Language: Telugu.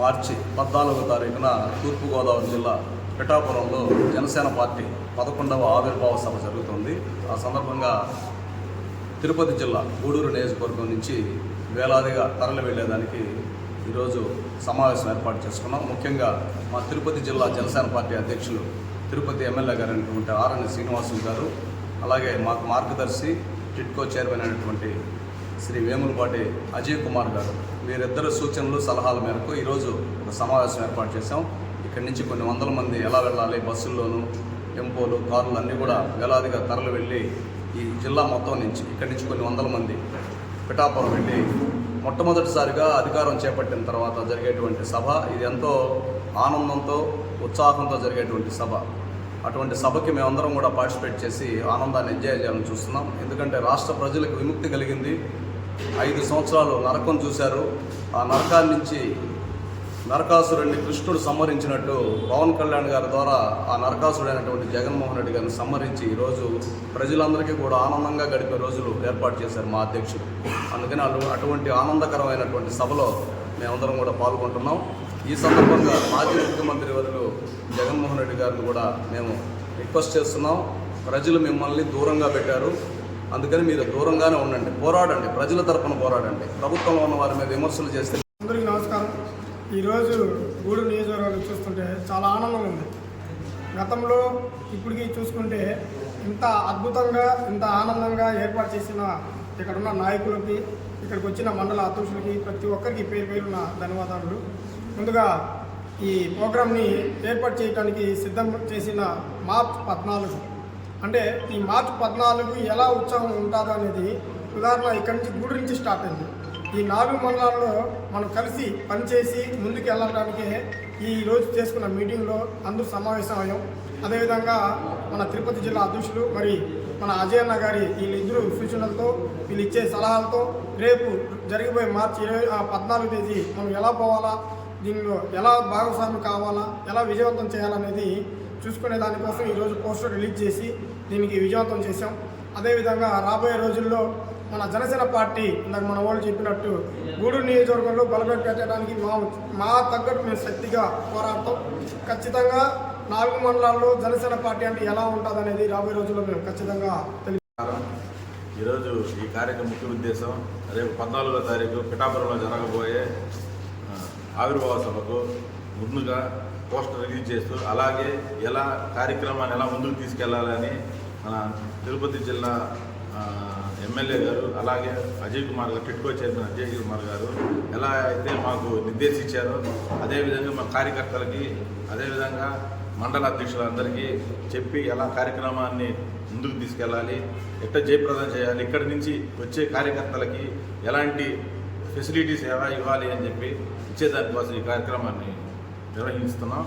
మార్చి పద్నాలుగో తారీఖున తూర్పుగోదావరి జిల్లా పిఠాపురంలో జనసేన పార్టీ పదకొండవ ఆవిర్భావ సభ జరుగుతుంది. ఆ సందర్భంగా తిరుపతి జిల్లా గూడూరు నియోజకవర్గం నుంచి వేలాదిగా తరలి వెళ్ళేదానికి ఈరోజు సమావేశం ఏర్పాటు చేసుకున్నాం. ముఖ్యంగా మా తిరుపతి జిల్లా జనసేన పార్టీ అధ్యక్షులు తిరుపతి ఎమ్మెల్యే గారు అయినటువంటి ఆర్ఎన్ శ్రీనివాసులు గారు అలాగే మాకు మార్గదర్శి టిట్కో చైర్మన్ అయినటువంటి శ్రీ వేములపాటి అజయ్ కుమార్ గారు. వీరిద్దరు సూచనలు సలహాల మేరకు ఈరోజు ఒక సమావేశం ఏర్పాటు చేశాం. ఇక్కడి నుంచి కొన్ని వందల మంది ఎలా వెళ్ళాలి బస్సుల్లోనూ టెంపోలు కార్లు అన్నీ కూడా వేలాదిగా తరలి వెళ్ళి ఈ జిల్లా మొత్తం నుంచి ఇక్కడి నుంచి కొన్ని వందల మంది పిఠాపురం వెళ్ళి మొట్టమొదటిసారిగా అధికారం చేపట్టిన తర్వాత జరిగేటువంటి సభ. ఇది ఎంతో ఆనందంతో ఉత్సాహంతో జరిగేటువంటి సభ. అటువంటి సభకి మేమందరం కూడా పార్టిసిపేట్ చేసి ఆనందాన్ని ఎంజాయ్ చేయాలని చూస్తున్నాం. ఎందుకంటే రాష్ట్ర ప్రజలకు విముక్తి కలిగింది. ఐదు సంవత్సరాలు నరకం చూశారు. ఆ నరకాన్ని నుంచి నరకాసురుడిని కృష్ణుడు సంహరించినట్టు పవన్ కళ్యాణ్ గారి ద్వారా ఆ నరకాసుడైనటువంటి జగన్మోహన్ రెడ్డి గారిని సంహరించి ఈరోజు ప్రజలందరికీ కూడా ఆనందంగా గడిపే రోజులు ఏర్పాటు చేశారు మా అధ్యక్షుడు. అందుకని అటు అటువంటి ఆనందకరమైనటువంటి సభలో మేమందరం కూడా పాల్గొంటున్నాం. ఈ సందర్భంగా మాజీ ముఖ్యమంత్రి వర్యులు జగన్మోహన్ రెడ్డి గారిని కూడా మేము రిక్వెస్ట్ చేస్తున్నాం. ప్రజలు మిమ్మల్ని దూరంగా పెట్టారు. అందుకని మీరు దూరంగానే ఉండండి. పోరాడండి. ప్రజల తరపున పోరాడండి. ప్రభుత్వంలో ఉన్న వారి మీద విమర్శలు చేస్తే అందరికీ నమస్కారం. ఈరోజు గూడూరు నియోజకవర్గం చూస్తుంటే చాలా ఆనందంగా ఉంది. గతంలో ఇప్పటికి చూసుకుంటే ఇంత అద్భుతంగా ఇంత ఆనందంగా ఏర్పాటు చేసిన ఇక్కడ ఉన్న నాయకులకి ఇక్కడికి వచ్చిన మండల అధ్యక్షులకి ప్రతి ఒక్కరికి పేరు పేరున్న ధన్యవాదాలు. ముందుగా ఈ ప్రోగ్రామ్ని ఏర్పాటు చేయడానికి సిద్ధం చేసిన మార్చ్ పద్నాలుగు అంటే ఈ మార్చి పద్నాలుగు ఎలా ఉత్సాహం ఉంటుందో అనేది ఉదాహరణ ఇక్కడి నుంచి గూడు నుంచి స్టార్ట్ అయింది. ఈ నాలుగు మండలాల్లో మనం కలిసి పనిచేసి ముందుకు వెళ్ళడానికి ఈ రోజు చేసుకున్న మీటింగ్లో అందరూ సమావేశం అయ్యాం. అదేవిధంగా మన తిరుపతి జిల్లా అధ్యక్షులు మరి మన అజయన్న గారి వీళ్ళిద్దరు సూచనలతో వీళ్ళు ఇచ్చే సలహాలతో రేపు జరిగిపోయే మార్చి ఇరవై ఆ, పద్నాలుగు తేదీ మనం ఎలా పోవాలా దీనిలో ఎలా భాగస్వామి కావాలా ఎలా విజయవంతం చేయాలనేది చూసుకునే దానికోసం ఈరోజు పోస్టర్ రిలీజ్ చేసి దీనికి విజయవంతం చేశాం. అదేవిధంగా రాబోయే రోజుల్లో మన జనసేన పార్టీ ఇందాక మన వాళ్ళు చెప్పినట్టు గూడూరు నియోజకవర్గంలో బలపడి పెట్టడానికి మా మా తగ్గట్టు మేము శక్తిగా పోరాడతాం. ఖచ్చితంగా నాలుగు మండలాల్లో జనసేన పార్టీ అంటే ఎలా ఉంటుంది అనేది రాబోయే రోజుల్లో మేము ఖచ్చితంగా తెలియ ఈరోజు ఈ కార్యక్రమ ముఖ్య ఉద్దేశం రేపు పద్నాలుగో తారీఖు పిఠాపురంలో జరగబోయే ఆవిర్భావ సభకు ముందుగా పోస్టర్ రిలీజ్ చేస్తూ అలాగే ఎలా కార్యక్రమాన్ని ఎలా ముందుకు తీసుకెళ్ళాలని మన తిరుపతి జిల్లా ఎమ్మెల్యే గారు అలాగే అజయ్ కుమార్ గారు టిట్కో చైర్మన్ అజయ్ కుమార్ గారు ఎలా అయితే మాకు నిర్దేశించారో అదేవిధంగా మా కార్యకర్తలకి అదేవిధంగా మండల అధ్యక్షులందరికీ చెప్పి ఎలా కార్యక్రమాన్ని ముందుకు తీసుకెళ్ళాలి ఎట్ట జయప్రదం చేయాలి ఇక్కడి నుంచి వచ్చే కార్యకర్తలకి ఎలాంటి ఫెసిలిటీస్ ఎలా ఇవ్వాలి అని చెప్పి ఇచ్చేదానికోసం ఈ కార్యక్రమాన్ని నిర్వహిస్తున్నాం